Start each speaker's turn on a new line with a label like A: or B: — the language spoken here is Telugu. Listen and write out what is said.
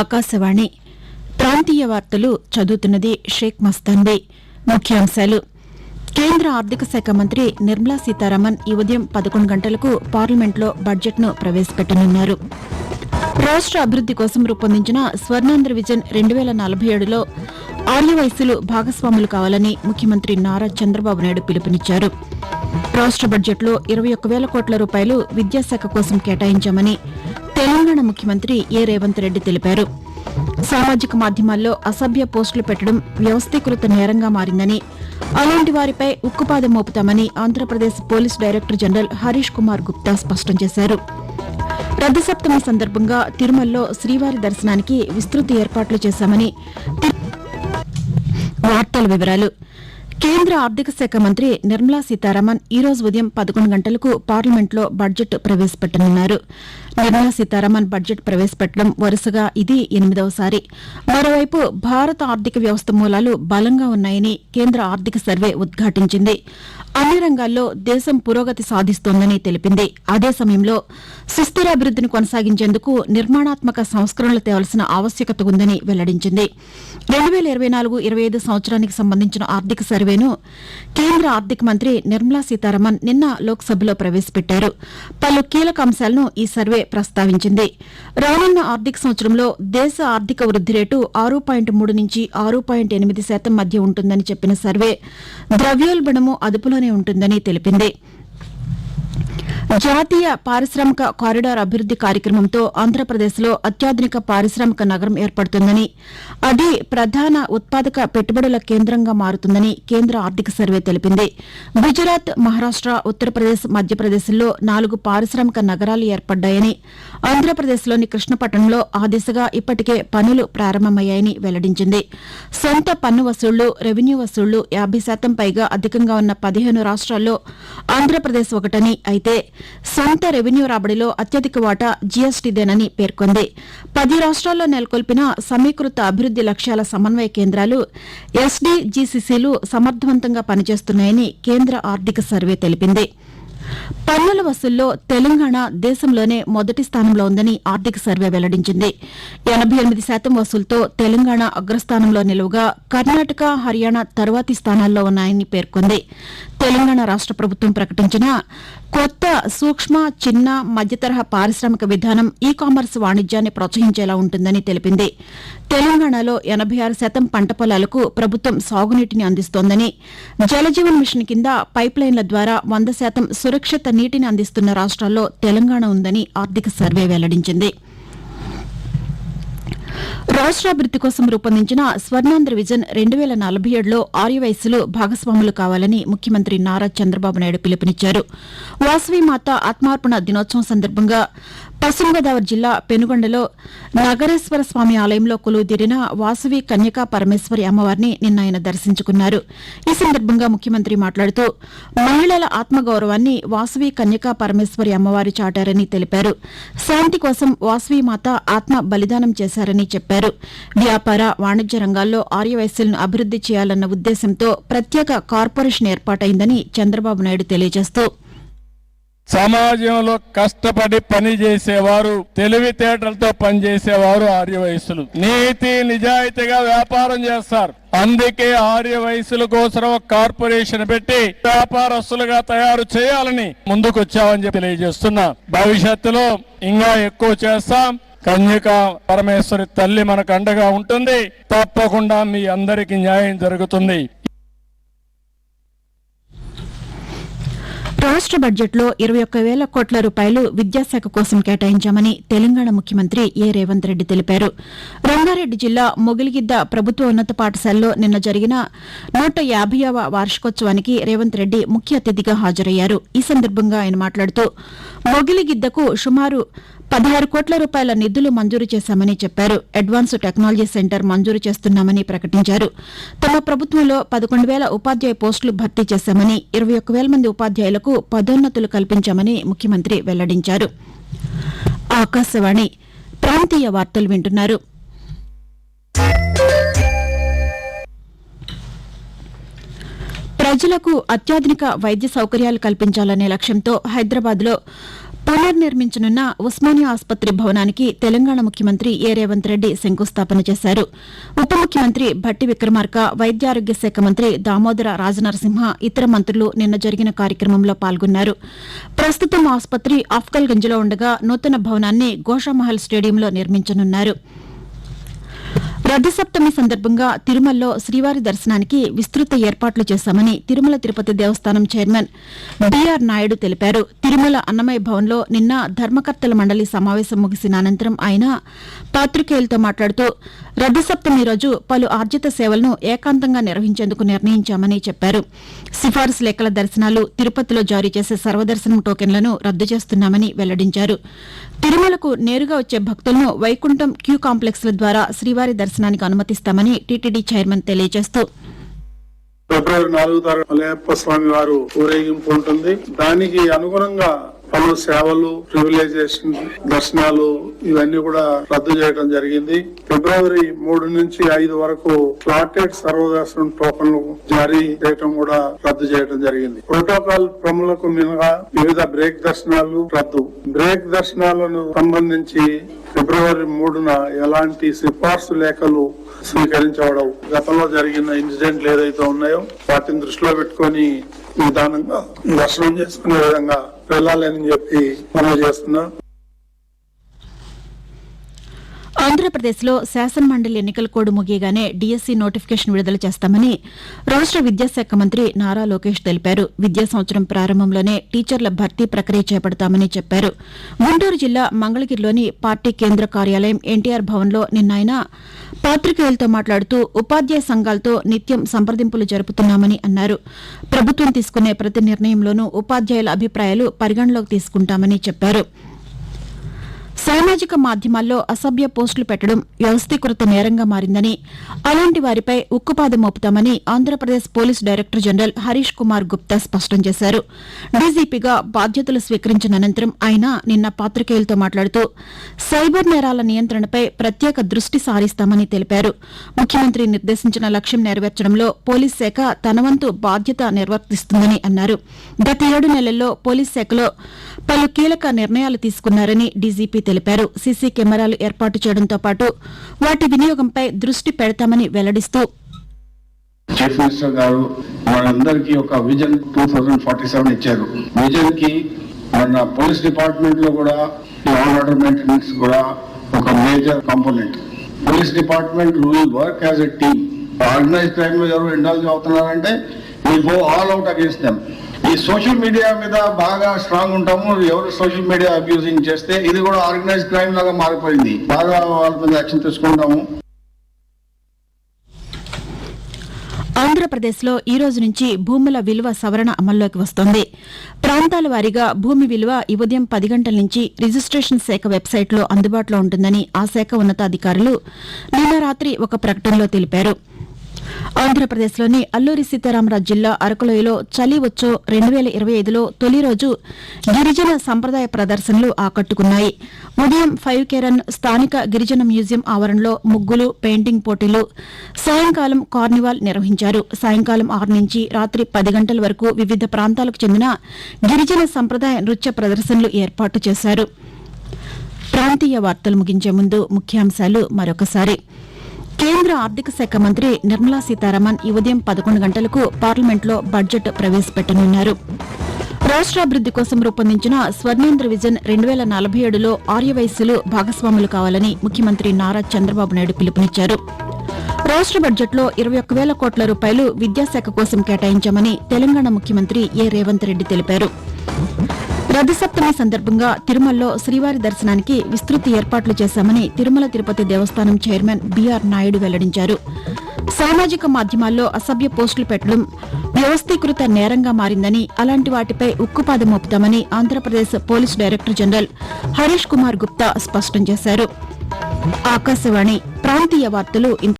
A: ఆకాశవాణి. ప్రాంతీయ వార్తలు చదువుతున్నది షేక్ మస్తాన్బీ ముఖ్యాంశాలు. కేంద్ర ఆర్థిక శాఖ మంత్రి నిర్మలా సీతారామన్ ఈ ఉదయం పదకొండు గంటలకు పార్లమెంట్లో బడ్జెట్ను ప్రవేశపెట్టనున్నారు. రాష్ట అభివృద్ది కోసం రూపొందించిన స్వర్ణాంధ్ర విజన్ రెండు వేల నలభై ఏడులో ఆర్యవయస్సులు భాగస్వాములు కావాలని ముఖ్యమంత్రి నారా చంద్రబాబు నాయుడు పిలుపునిచ్చారు. రాష్ట బడ్జెట్లో ఇరవై ఒక్క వేల కోట్ల రూపాయలు విద్యాశాఖ కోసం కేటాయించామని తెలంగాణ ముఖ్యమంత్రి ఏ రేవంత్ రెడ్డి తెలిపారు. సామాజిక మాధ్యమాల్లో అసభ్య పోస్టులు పెట్టడం వ్యవస్థీకృత నేరంగా మారిందని అలాంటి వారిపై ఉక్కుపాదం మోపుతామని Andhra Pradesh police director general Harish Kumar Gupta స్పష్టం చేశారు. రథసప్తమి సందర్భంగా తిరుమలలో శ్రీవారి దర్శనానికి విస్తృత ఏర్పాట్లు చేశామని వార్తల వివరాలు. కేంద్ర ఆర్థిక శాఖ మంత్రి నిర్మలా సీతారామన్ ఈ రోజు ఉదయం పదకొండు గంటలకు పార్లమెంట్లో బడ్జెట్ ప్రవేశపెట్టనున్నారు. నిర్మలా సీతారామన్ బడ్జెట్ ప్రవేశపెట్టడం వరుసగా ఇది ఎనిమిదవసారి మరోవైపు భారత ఆర్థిక వ్యవస్థ మూలాలు బలంగా ఉన్నాయని కేంద్ర ఆర్థిక సర్వే ఉద్ఘాటించింది. అన్ని రంగాల్లో దేశం పురోగతి సాధిస్తోందని తెలిపింది. అదే సమయంలో సుస్థిరాభివృద్దిని కొనసాగించేందుకు నిర్మాణాత్మక సంస్కరణలు తేవాల్సిన ఆవశ్యకత ఉందని వెల్లడించింది. రెండు వేల ఇరవై నాలుగు ఇరవై ఐదు సంవత్సరానికి సంబంధించిన ఆర్థిక సర్వే సర్వేను కేంద్ర ఆర్థిక మంత్రి నిర్మలా సీతారామన్ నిన్న లోక్సభలో ప్రవేశపెట్టారు. పలు కీలక అంశాలను ఈ సర్వే ప్రస్తావించింది. రానున్న ఆర్థిక సంవత్సరంలో దేశ ఆర్థిక వృద్ది రేటు ఆరు పాయింట్ మూడు నుంచి ఆరు పాయింట్ ఎనిమిది శాతం మధ్య ఉంటుందని చెప్పిన సర్వే ద్రవ్యోల్బణము అదుపులోనే ఉంటుందని తెలిపింది. జాతీయ పారిశ్రామిక కారిడార్ అభివృద్ది కార్యక్రమంతో ఆంధ్రప్రదేశ్లో అత్యాధునిక పారిశ్రామిక నగరం ఏర్పడుతుందని అది ప్రధాన ఉత్పాదక పెట్టుబడుల కేంద్రంగా మారుతుందని కేంద్ర ఆర్థిక సర్వే తెలిపింది. గుజరాత్ మహారాష్ట ఉత్తరప్రదేశ్ మధ్యప్రదేశ్లో నాలుగు పారిశ్రామిక నగరాలు ఏర్పడ్డాయని ఆంధ్రప్రదేశ్లోని కృష్ణపట్నంలో ఆ దిశగా ఇప్పటికే పనులు ప్రారంభమయ్యాయని వెల్లడించింది. సొంత పన్ను వసూళ్ళు రెవెన్యూ వసూళ్ళు యాభై శాతం పైగా అధికంగా ఉన్న పదిహేను రాష్ట్రాల్లో ఆంధ్రప్రదేశ్ ఒకటని అయితే సొంత రెవెన్యూ రాబడిలో అత్యధిక వాటా జీఎస్టీదేనని పేర్కొంది. పది రాష్ట్రాల్లో నెలకొల్పిన సమీకృత అభివృద్ది లక్ష్యాల సమన్వయ కేంద్రాలు ఎస్డీజీసీసీలు సమర్థవంతంగా పనిచేస్తున్నాయని కేంద్ర ఆర్థిక సర్వే తెలిపింది. పన్నుల వసూల్లో తెలంగాణ దేశంలోనే మొదటి స్థానంలో ఉందని ఆర్థిక సర్వే వెల్లడించింది. ఎనబై ఎనిమిది శాతం వసూలుతో తెలంగాణ అగ్రస్థానంలో నిలువగా కర్ణాటక హర్యానా తర్వాతి స్థానాల్లో ఉన్నాయని పేర్కొంది. తెలంగాణ రాష్ట ప్రభుత్వం ప్రకటించిన కొత్త సూక్ష్మ చిన్న మధ్యతరహా పారిశ్రామిక విధానం ఈ కామర్స్ వాణిజ్యాన్ని ప్రోత్సహించేలా ఉంటుందని తెలిపింది. తెలంగాణలో ఎనబై ఆరు శాతం పంట పొలాలకు ప్రభుత్వం సాగునీటిని అందిస్తోందని జలజీవన్ మిషన్ కింద పైప్లైన్ల ద్వారా వంద శాతం సురక్షిత నీటిని అందిస్తున్న రాష్ట్రాల్లో తెలంగాణ ఉందని ఆర్థిక సర్వే వెల్లడించింది. రాష్ట్రాభివృద్ది కోసం రూపొందించిన స్వర్ణాంధ్ర విజన్ రెండు వేల నలభై ఏడులో ఆర్యవయస్సులు భాగస్వాములు కావాలని ముఖ్యమంత్రి నారా చంద్రబాబు నాయుడు పిలుపునిచ్చారు. వాసవి మాత ఆత్మార్పణ దినోత్సవం సందర్భంగా పశ్చిమ గోదావరి జిల్లా పెనుగొండలో నగరేశ్వర స్వామి ఆలయంలో కొలువుదీరిన వాసవి కన్యకా పరమేశ్వరి అమ్మవారిని నిన్న ఆయన దర్శించుకున్నారు. ఈ సందర్భంగా ముఖ్యమంత్రి మాట్లాడుతూ మహిళల ఆత్మగౌరవాన్ని వాసవి కన్యకా పరమేశ్వరి అమ్మవారి చాటారని తెలిపారు. శాంతి కోసం వాసవి మాత ఆత్మ బలిదానం చేశారని చెప్పారు. వ్యాపార వాణిజ్య రంగాల్లో ఆర్యవైశ్యులను అభివృద్ది చేయాలన్న ఉద్దేశంతో ప్రత్యేక కార్పొరేషన్ ఏర్పాటైందని చంద్రబాబు నాయుడు తెలియజేస్తూ
B: సమాజంలో కష్టపడి పని చేసేవారు తెలివితేటలతో పనిచేసేవారు ఆర్య వయస్సులు నీతి నిజాయితీగా వ్యాపారం చేస్తారు. అందుకే ఆర్య వయసుల కోసం కార్పొరేషన్ పెట్టి వ్యాపారస్తులుగా తయారు చేయాలని ముందుకు వచ్చామని చెప్పి తెలియజేస్తున్నా. భవిష్యత్తులో ఇంకా ఎక్కువ చేస్తాం. కన్యక పరమేశ్వరి తల్లి మనకు అండగా ఉంటుంది. తప్పకుండా మీ అందరికీ న్యాయం జరుగుతుంది.
A: రాష్ట బడ్జెట్లో ఇరవై ఒక్క వేల కోట్ల రూపాయలు విద్యాశాఖ కోసం కేటాయించామని తెలంగాణ ముఖ్యమంత్రి ఏ రేవంత్ రెడ్డి తెలిపారు. రంగారెడ్డి జిల్లా మొగిలిగిద్ద ప్రభుత్వ ఉన్నత పాఠశాలలో నిన్న జరిగిన నూట యాభైవ వార్షికోత్సవానికి రేవంత్ రెడ్డి ముఖ్య అతిథిగా హాజరయ్యారు. ఈ సందర్భంగా ఆయన మాట్లాడుతూ మొగిలిగిద్దకు సుమారు పదహారు కోట్ల రూపాయల నిధులు మంజూరు చేశామని చెప్పారు. అడ్వాన్స్ టెక్నాలజీ సెంటర్ మంజూరు చేస్తున్నామని ప్రకటించారు. తమ ప్రభుత్వంలో పదకొండు వేల ఉపాధ్యాయ పోస్టులు భర్తీ చేశామని ఇరవై ఒక్క వేల మంది ఉపాధ్యాయులకు పదోన్నతులు కల్పించామని ముఖ్యమంత్రి వెల్లడించారు. ఆకాశవాణి ప్రాంతీయ వార్తలు వింటున్నారు. ప్రజలకు అత్యాధునిక వైద్య సౌకర్యాలు కల్పించాలనే లక్ష్యంతో హైదరాబాద్లో పునర్నిర్మించనున్న ఉస్మానియా ఆసుపత్రి భవనానికి తెలంగాణ ముఖ్యమంత్రి ఏ. రేవంత్ రెడ్డి శంకుస్థాపన చేశారు. ఉప ముఖ్యమంత్రి భట్టి విక్రమార్క వైద్యారోగ్య శాఖ మంత్రి దామోదర రాజనరసింహ ఇతర మంత్రులు నిన్న జరిగిన కార్యక్రమంలో పాల్గొన్నారు. ప్రస్తుతం ఆసుపత్రి అఫ్కల్గంజ్లో ఉండగా నూతన భవనాన్ని గోషామహల్ స్టేడియంలో నిర్మించనున్నారు. రథసప్తమి సందర్భంగా తిరుమలలో శ్రీవారి దర్శనానికి విస్తృత ఏర్పాట్లు చేశామని తిరుమల తిరుపతి దేవస్థానం చైర్మన్ బీఆర్ నాయుడు తెలిపారు. తిరుమల అన్నమయ్య భవన్లో నిన్న ధర్మకర్తల మండలి సమావేశం ముగిసిన అనంతరం ఆయన పాతికేయులతో మాట్లాడుతూ రథసప్తమి రోజు పలు ఆర్జిత సేవలను ఏకాంతంగా నిర్వహించేందుకు నిర్ణయించామని చెప్పారు. సిఫార్సు లేఖల దర్శనాలు తిరుపతిలో జారీ చేసే సర్వదర్శనం టోకెన్లను రద్దు చేస్తున్నామని వెల్లడించారు. తిరుమలకు నేరుగా వచ్చే భక్తులను వైకుంఠం క్యూ కాంప్లెక్స్ల ద్వారా శ్రీవారి దర్శనం దర్శనానికి అనుమతిస్తామని టీటీడీ చైర్మన్ తెలియజేస్తూ.
C: ఫిబ్రవరి నాలుగు తారీఖు మలయప్ప స్వామి వారు ఊరేగింపు ఉంటుంది. దానికి అనుగుణంగా పలు సేవలు ప్రివిలైజేషన్ దర్శనాలు ఇవన్నీ కూడా రద్దు చేయడం జరిగింది. ఫిబ్రవరి మూడు నుంచి ఐదు వరకు ఫ్లాటెడ్ సర్వదర్శనం టోకన్లు జారీ చేయడం కూడా రద్దు చేయడం జరిగింది. ప్రోటోకాల్ ప్రములకు మినహా వివిధ బ్రేక్ దర్శనాలు రద్దు. బ్రేక్ దర్శనాలను సంబంధించి ఫిబ్రవరి మూడున ఎలాంటి సిఫార్సు లేఖలు స్వీకరించబడవు. గతంలో జరిగిన ఇన్సిడెంట్లు ఏదైతే ఉన్నాయో వాటిని దృష్టిలో పెట్టుకొని నిదానంగా దర్శనం చేసుకునే విధంగా వెళ్ళాలని చెప్పి మనం చేస్తున్నాం.
A: ఆంధ్రప్రదేశ్లో శాసనమండలి ఎన్నికల కోడ్ ముగియగానే డీఎస్సీ నోటిఫికేషన్ విడుదల చేస్తామని రాష్ట విద్యాశాఖ మంత్రి నారా లోకేష్ తెలిపారు. విద్యా సంవత్సరం ప్రారంభంలోనే టీచర్ల భర్తీ ప్రక్రియ చేపడతామని చెప్పారు. గుంటూరు జిల్లా మంగళగిరిలోని పార్టీ కేంద్ర కార్యాలయం ఎన్టీఆర్ భవన్లో నిన్న ఆయన పాతికేయులతో మాట్లాడుతూ ఉపాధ్యాయ సంఘాలతో నిత్యం సంప్రదింపులు జరుపుతున్నామని అన్నారు. ప్రభుత్వం తీసుకునే ప్రతి నిర్ణయంలోనూ ఉపాధ్యాయుల అభిప్రాయాలు పరిగణలోకి తీసుకుంటామని చెప్పారు. సామాజిక మాధ్యమాల్లో అసభ్య పోస్టులు పెట్టడం వ్యవస్థీకృత నేరంగా మారిందని అలాంటి వారిపై ఉక్కుపాదం మోపుతామని Andhra Pradesh police director general Harish Kumar Gupta స్పష్టం చేశారు. డీజీపీగా బాధ్యతలు స్వీకరించిన అనంతరం ఆయన నిన్న పాతికేయులతో మాట్లాడుతూ సైబర్ నేరాల నియంత్రణపై ప్రత్యేక దృష్టి సారిస్తామని తెలిపారు. ముఖ్యమంత్రి నిర్దేశించిన లక్ష్యం నెరవేర్చడంలో పోలీస్ శాఖ తన వంతు బాధ్యత నిర్వర్తిస్తుందని అన్నారు. గత ఏడు నెలల్లో పోలీస్ శాఖలో పలు కీలక నిర్ణయాలు తీసుకున్నారని డీజీపీ తెలిపారు. సీసీ కెమెరాలు ఏర్పాటు చేయడంతో పాటు వాటి వినియోగంపై దృష్టి పెడతామని వెల్లడిస్తూ
D: చీఫ్ మినిస్టర్ గారు మనందరికీ ఒక vision two thousand forty seven ఇచ్చారు. విజన్కి మన పోలీస్ డిపార్ట్మెంట్లో కూడా లా ఆర్డర్ మెయింటెనెన్స్ కూడా ఒక major component. Police department will work as a team. Organise క్రైమ్లో ఎవరు indulge అవుతున్నారంటే will go all out against them. ఈ సోషల్ మీడియా మీద బాగా స్ట్రాంగ్ ఉంటాము. ఎవరు సోషల్ మీడియా అబ్యూజింగ్ చేస్తే ఇది కూడా ఆర్గనైజ్ క్రైమ్ లాగా మారిపోయింది. బాగా వాళ్ళ మీద యాక్షన్ తీసుకుంటాము.
A: ఆంధ్రప్రదేశ్లో ఈ రోజు నుంచి భూముల విలువ సవరణ అమల్లోకి వస్తోంది. ప్రాంతాల వారీగా భూమి విలువ ఈ ఉదయం పది గంటల నుంచి రిజిస్టేషన్ శాఖ వెబ్సైట్లో అందుబాటులో ఉంటుందని ఆ శాఖ ఉన్నతాధికారులు నిన్న రాత్రి ఒక ప్రకటనలో తెలిపారు. ఆంధ్రప్రదేశ్లోని అల్లూరి సీతారామరాజు జిల్లా అరకులోయలో చలి వచ్చో రెండు వేల ఇరవై ఐదులో తొలి రోజు గిరిజన సంప్రదాయ ప్రదర్శనలు ఆకట్టుకున్నాయి. ఉదయం ఫైవ్ కేరన్ స్థానిక గిరిజన మ్యూజియం ఆవరణలో ముగ్గులు పెయింటింగ్ పోటీలు సాయంకాలం కార్నివాల్ నిర్వహించారు. సాయంకాలం ఆరు నుంచి రాత్రి పది గంటల వరకు వివిధ ప్రాంతాలకు చెందిన గిరిజన సంప్రదాయ నృత్య ప్రదర్శనలు ఏర్పాటు చేశారు. ప్రాంతీయ వార్తలు ముగించే ముందు ముఖ్యాంశాలు మరొకసారి. కేంద్ర ఆర్థిక శాఖ మంత్రి నిర్మలా సీతారామన్ ఈ ఉదయం పదకొండు గంటలకు పార్లమెంట్లో బడ్జెట్ ప్రవేశపెట్టనున్నారు. రాష్ట్రాభివృద్ది కోసం రూపొందించిన స్వర్ణేంద్ర విజన్ రెండు వేల నలభై ఏడులో ఆర్యవైశ్యులు భాగస్వాములు కావాలని ముఖ్యమంత్రి నారా చంద్రబాబు నాయుడు పిలుపునిచ్చారు. రాష్ట్ర బడ్జెట్లో ఇరవై ఒక్క వేల కోట్ల రూపాయలు విద్యాశాఖ కోసం కేటాయించామని తెలంగాణ ముఖ్యమంత్రి ఏ రేవంత్ రెడ్డి తెలిపారు. రథసప్తమి సందర్భంగా తిరుమలలో శ్రీవారి దర్శనానికి విస్తృత ఏర్పాట్లు చేశామని తిరుమల తిరుపతి దేవస్థానం చైర్మన్ బీఆర్ నాయుడు వెల్లడించారు. సామాజిక మాధ్యమాల్లో అసభ్య పోస్టులు పెట్టడం వ్యవస్థీకృత నేరంగా మారిందని అలాంటి వాటిపై ఉక్కుపాదం మోపుతామని Andhra Pradesh police director general Harish Kumar Gupta స్పష్టం చేశారు. ఆకాశవాణి ప్రాంతీయ వార్తలు ఇంత